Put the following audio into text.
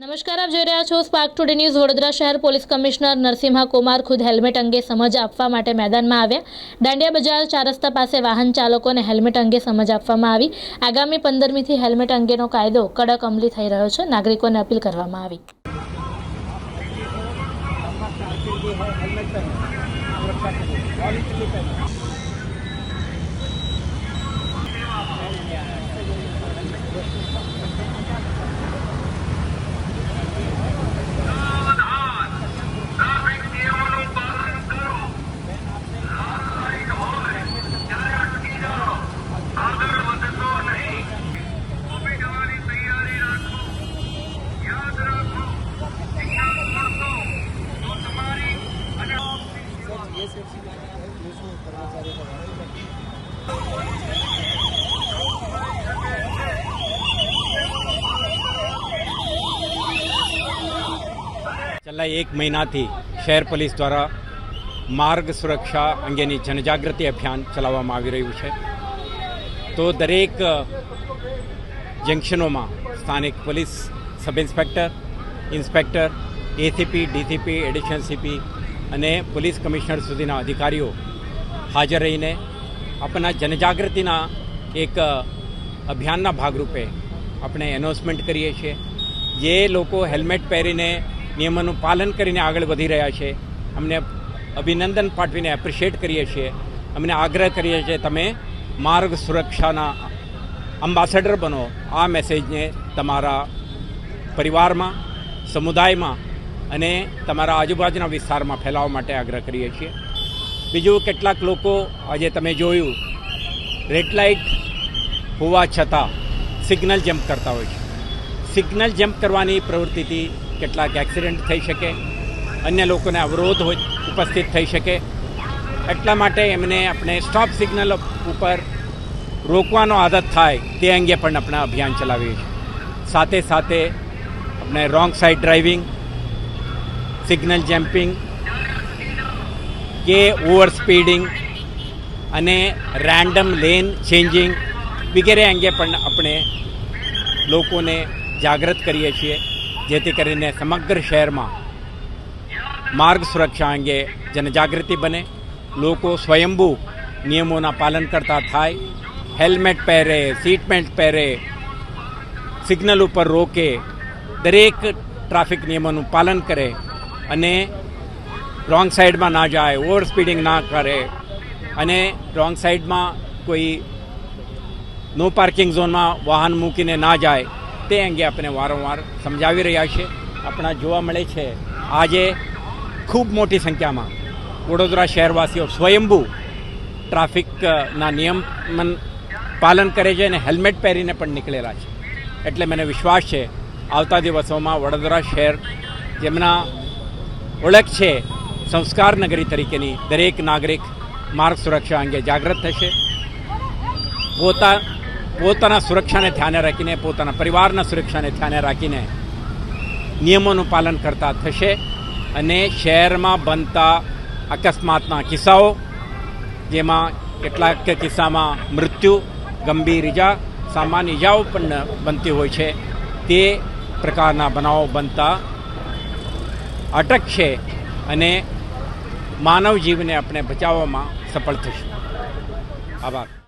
નમસ્કાર, આપ જોઈ રહ્યા છો સ્પાર્ક ટુડે ન્યૂઝ વડોદરા શહેર પોલીસ કમિશનર નરસિંહા કુમાર ખુદ હેલ્મેટ અંગે સમજ આપવા માટે મેદાનમાં આવ્યા. દાંડિયા બજાર ચાર રસ્તા પાસે વાહન ચાલકોને હેલ્મેટ અંગે સમજ આપવામાં આવી. આગામી પંદરમીથી હેલ્મેટ અંગેનો કાયદો કડક અમલી થઈ રહ્યો છે. નાગરિકોને અપીલ કરવામાં આવી. છેલ્લા એક મહિનાથી શહેર પોલીસ દ્વારા માર્ગ સુરક્ષા અંગેની જનજાગૃતિ અભિયાન ચલાવવામાં આવી રહ્યું છે. તો દરેક જંકશનોમાં સ્થાનિક police sub inspector inspector, ACP, DCP, additional CP અને પોલીસ કમિશનર સુધીના અધિકારીઓ હાજર રહીને આપણા જનજાગૃતિના એક અભિયાનના ભાગરૂપે આપણે એનાઉન્સમેન્ટ કરીએ છીએ. જે લોકો હેલ્મેટ પહેરીને નિયમોનું પાલન કરીને આગળ વધી રહ્યા છે. અમને અભિનંદન પાઠવીને એપ્રિશિએટ કરીએ છીએ. અમને આગ્રહ કરીએ છીએ તમે માર્ગ સુરક્ષાના અંબાસેડર બનો. આ મેસેજને તમારા પરિવારમાં, સમુદાયમાં અને તમારા આજુબાજુના વિસ્તારમાં ફેલાવવા માટે આગ્રહ કરીએ છીએ. બીજું કેટલાક લોકો આજે તમે જોયું રેડ લાઇટ હોવા છતાં સિગ્નલ જમ્પ કરતા હોય છે. સિગ્નલ જમ્પ કરવાની પ્રવૃત્તિથી કેટલાક એક્સિડન્ટ થઈ શકે, અન્ય લોકોને અવરોધ હોય, ઉપસ્થિત થઈ શકે. એટલા માટે એમને આપણે સ્ટોપ સિગ્નલ ઉપર રોકવાનો આદત થાય, તે અંગે પણ આપણે અભિયાન ચલાવીએ છીએ. સાથે સાથે આપણે wrong side driving signal jumping કે ઓવર સ્પીડિંગ અને રેન્ડમ લેન ચેન્જિંગ વગેરે અંગે પણ આપણે લોકોને જાગૃત કરીએ છીએ. જેથી કરીને સમગ્ર શહેરમાં માર્ગ સુરક્ષા અંગે જનજાગૃતિ બને. લોકો સ્વયંભૂ નિયમોના પાલન કરતા થાય. હેલ્મેટ પહેરે સીટ બેલ્ટ પહેરે, સિગ્નલ ઉપર રોકે, દરેક ટ્રાફિક નિયમોનું પાલન કરે અને રોંગ સાઈડમાં ના જાય, ઓવર સ્પીડિંગ ના કરે અને રોંગ સાઈડમાં કોઈ નો પાર્કિંગ ઝોનમાં વાહન મૂકીને ના જાય તે અંગે આપણે વારંવાર સમજાવી રહ્યા છીએ આપણા જોવા મળે છે, આજે ખૂબ મોટી સંખ્યામાં વડોદરા શહેરવાસીઓ સ્વયંભૂ ટ્રાફિકના નિયમન પાલન કરે છે અને હેલ્મેટ પહેરીને પણ નીકળેલા છે. એટલે મને વિશ્વાસ છે, આવતા દિવસોમાં વડોદરા શહેર જેમના ઓળખ છે, સંસ્કાર નગરી તરીકેની દરેક નાગરિક માર્ગ સુરક્ષા અંગે જાગૃત થશે. પોતા પોતાના સુરક્ષાને ધ્યાને રાખીને, પોતાના પરિવારના સુરક્ષાને ધ્યાને રાખીને નિયમોનું પાલન કરતા થશે અને શહેરમાં બનતા અકસ્માતના કિસ્સાઓ, જેમાં કેટલાક કિસ્સામાં મૃત્યુ, ગંભીર ઇજા સામાન્ય ઇજાઓ પણ બનતી હોય છે, તે પ્રકારના બનાવો બનતા અટકશે અને માનવ જીવને આપણે બચાવવામાં સફળ થશું. આભાર.